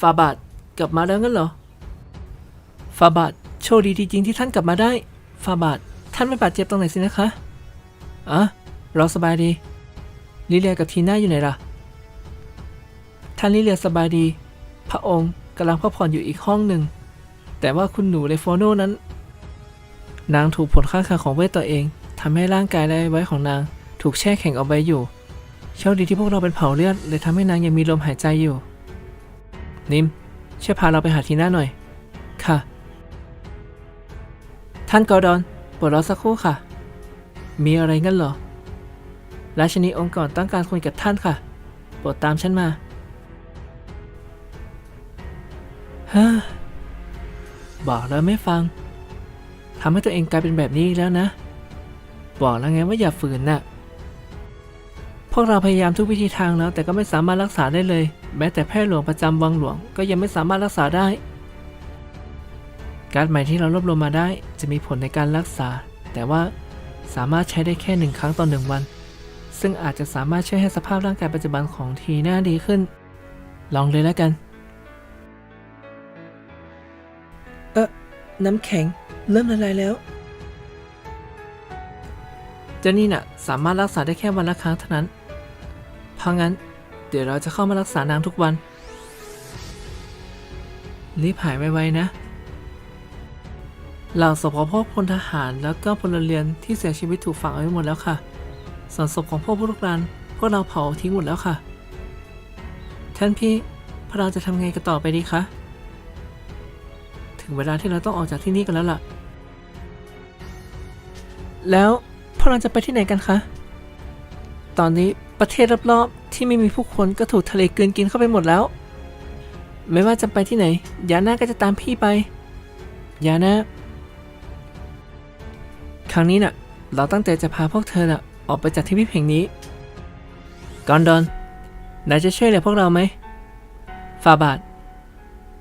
ฟาบาทกลับมาแล้วงั้นเหรอ ฟาบาทโชคดีจริงๆที่ท่านกลับมาได้ ฟาบาทท่านไม่บาดเจ็บตรงไหนสินะคะอะเราสบายดีลิเลียกับทีน่าอยู่ไหนล่ะ ท่านลิเลียสบายดี พระองค์กำลังพักผ่อนอยู่อีกห้องหนึ่ง แต่ว่าคุณหนูเลโฟโนนั้น นางถูกผลข้างคาของเวทตัวเอง ทำให้ร่างกายและไว้ของนาง ถูกแช่แข็งเอาไว้อยู่โชคดีที่พวกเราเป็นเผาเลือดเลยทำให้นางยังมีลมหายใจอยู่ นิมช่วยพาเราไปหาทีน่าหน่อย ค่ะ ท่านกอร์ดอนปรดรอสักครู่ค่ะ มีอะไรงั้นเหรอราชินีองค์ก่อนต้องการคุยกับท่านค่ะโปรดตามฉันมาฮ่าบอกแล้วไม่ฟังทำให้ตัวเองกลายเป็นแบบนี้อีกแล้วนะ บอกแล้วไงว่าอย่าฝืนน่ะ พวกเราพยายามทุกวิธีทางแล้ว แต่ก็ไม่สามารถรักษาได้เลย แม้แต่แพทย์หลวงประจำวังหลวงก็ยังไม่สามารถรักษาได้ การ์ดใหม่ที่เรารวบรวมมาได้ จะมีผลในการรักษา แต่ว่าสามารถใช้ได้แค่หนึ่งครั้งต่อหนึ่งวัน ซึ่งอาจจะสามารถช่วยให้สภาพร่างกายปัจจุบันของทีน่าดีขึ้น ลองเลยแล้วกัน เออน้ำแข็งเริ่มละลายแล้ว จ้านี่น่ะสามารถรักษาได้แค่วันละครั้งเท่านั้น เพราะงั้น เดี๋ยวเราจะเข้ามารักษานางทุกวัน รีบหายไวๆนะ เหล่าศพของพวกพลทหารแล้วก็พลเรือนที่เสียชีวิตถูกฝังเอาไว้หมดแล้วค่ะ ส่วนศพของพวกผู้ลุกรานพวกเราเผาทิ้งหมดแล้วค่ะ ท่านพี่พวกเราจะทำไงกันต่อไปดีคะ ถึงเวลาที่เราต้องออกจากที่นี่กันแล้วล่ะ แล้ว พวกเราจะไปที่ไหนกันคะ ตอนนี้ประเทศรอบๆที่ไม่มีผู้คนก็ถูกทะเลกลืนกินเข้าไปหมดแล้ว ไม่ว่าจะไปที่ไหน ยาน่าก็จะตามพี่ไป ยาน่าครั้งนี้น่ะ เราตั้งใจจะพาพวกเธอน่ะ ออกไปจากที่พิพแห่งนี้ กอนดอน นายจะช่วยเหลือพวกเราไหมฟาบาท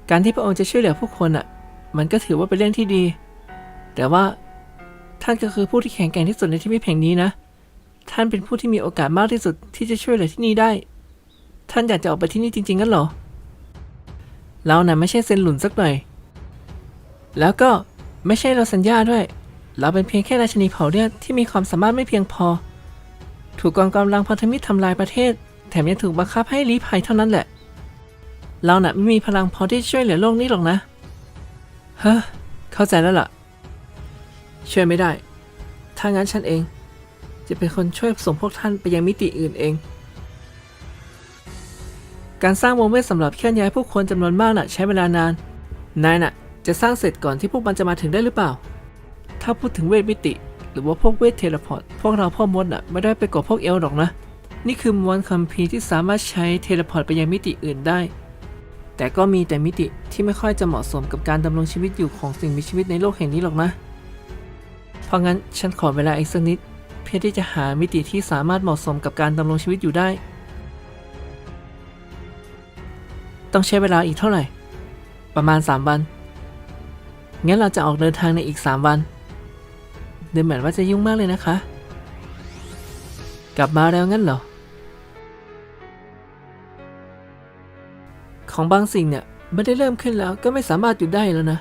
การที่พระองค์จะช่วยเหลือผู้คนน่ะ มันก็ถือว่าเป็นเรื่องที่ดี แต่ว่า ท่านก็คือผู้ที่แข็งแกร่งที่สุดในที่พิพแห่งนี้นะ ท่านเป็นผู้ที่มีโอกาสมากที่สุดที่จะช่วยเหลือที่นี่ได้ ท่านอยากจะออกไปที่นี่จริงๆงั้นเหรอเราน่ะไม่ใช่เซนหลุนสักหน่อย แล้วก็ไม่ใช่เราสัญญาด้วย เราเป็นเพียงแค่ราชนีเผ่าเลือดที่มีความสามารถไม่เพียงพอ ถูกกองกำลังพันธมิตรทำลายประเทศ แถมยังถูกบังคับให้ลี้ภัยเท่านั้นแหละ เราน่ะไม่มีพลังพอที่จะช่วยเหลือโลกนี้หรอกนะ เฮ้อเข้าใจแล้วล่ะ ช่วยไม่ได้ ถ้างั้นฉันเอง จะเป็นคนช่วยส่งพวกท่านไปยังมิติอื่นเอง การสร้างวงเวทสำหรับเคลื่อนย้ายผู้คนจำนวนมากน่ะ ใช้เวลานาน นายน่ะ จะสร้างเสร็จก่อนที่พวกมันจะมาถึงได้หรือเปล่า ถ้าพูดถึงเวทมิติ หรือว่าพวกเวทเทเลพอร์ต พวกเราพ่อมดน่ะไม่ได้ไปกดพวกเอลหรอกนะ นี่คือมวลคัมภีร์ที่สามารถใช้เทเลพอร์ตไปยังมิติอื่นได้ แต่ก็มีแต่มิติที่ไม่ค่อยจะเหมาะสมกับการดำรงชีวิตอยู่ของสิ่งมีชีวิตในโลกแห่งนี้หรอกนะ เพราะงั้นฉันขอเวลาอีกสักนิด เพื่อที่จะหามิติที่สามารถเหมาะสมกับการดำรงชีวิตอยู่ได้ ต้องใช้เวลาอีกเท่าไหร่ ประมาณ 3 วัน งั้นเราจะออกเดินทางในอีก 3 วันดูเหมือนว่าจะยุ่งมากเลยนะคะ กลับมาแล้วงั้นเหรอ ของบางสิ่งเนี่ยไม่ได้เริ่มขึ้นแล้วก็ไม่สามารถหยุดได้แล้วนะ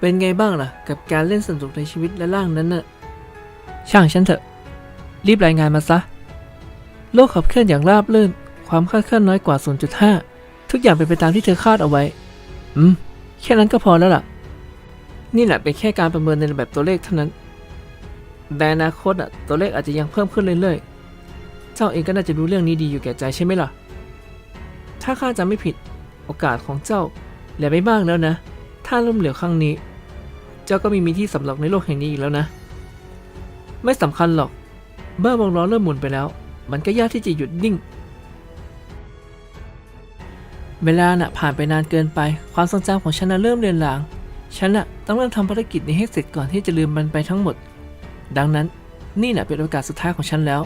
เป็นไงบ้างล่ะ กับการเล่นสนุกในชีวิตและร่างนั้นน่ะ ช่างฉันเถอะ รีบรายงานมาซะ โลกขับเคลื่อนอย่างราบรื่น ความคาดเคลื่อนน้อยกว่า 0.5 ทุกอย่างเป็นไปตามที่เธอคาดเอาไว้ อืม แค่นั้นก็พอแล้วล่ะ นี่แหละเป็นแค่การประเมินในแบบตัวเลขเท่านั้นแต่อนาคตอะตัวเลขอาจจะยังเพิ่มขึ้นเรื่อยๆ เจ้าเองก็น่าจะรู้เรื่องนี้ดีอยู่แก่ใจใช่ไหมล่ะ ถ้าข้าจำไม่ผิด โอกาสของเจ้าเหลือไม่มากแล้วนะ ถ้าล้มเหลวครั้งนี้ จ้าก็ไมีมีที่สำหรับในโลกแห่งนี้อีกแล้วนะ ไม่สำคัญหรอก เมื่อวงล้อเริ่มหมุนไปแล้ว มันก็ยากที่จะหยุดนิ่ง เวลาน่ะผ่านไปนานเกินไป ความทรงจำของฉันน่ะเริ่มเลือนลาง ฉันน่ะต้องเริ่มทำภารกิจนี้ให้เสร็จก่อนที่จะลืมมันไปทั้งหมด ดังนั้นนี่น่ะเป็นโอกาสสุดท้ายของฉันแล้ว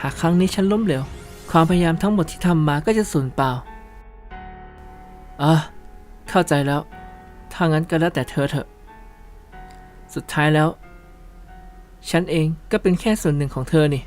หากครั้งนี้ฉันล้มเหลว ความพยายามทั้งหมดที่ทำมาก็จะสูญเปล่าอะเข้าใจแล้ว ถ้างั้นก็แล้วแต่เธอเถอะ สุดท้ายแล้ว ฉันเองก็เป็นแค่ส่วนหนึ่งของเธอนี่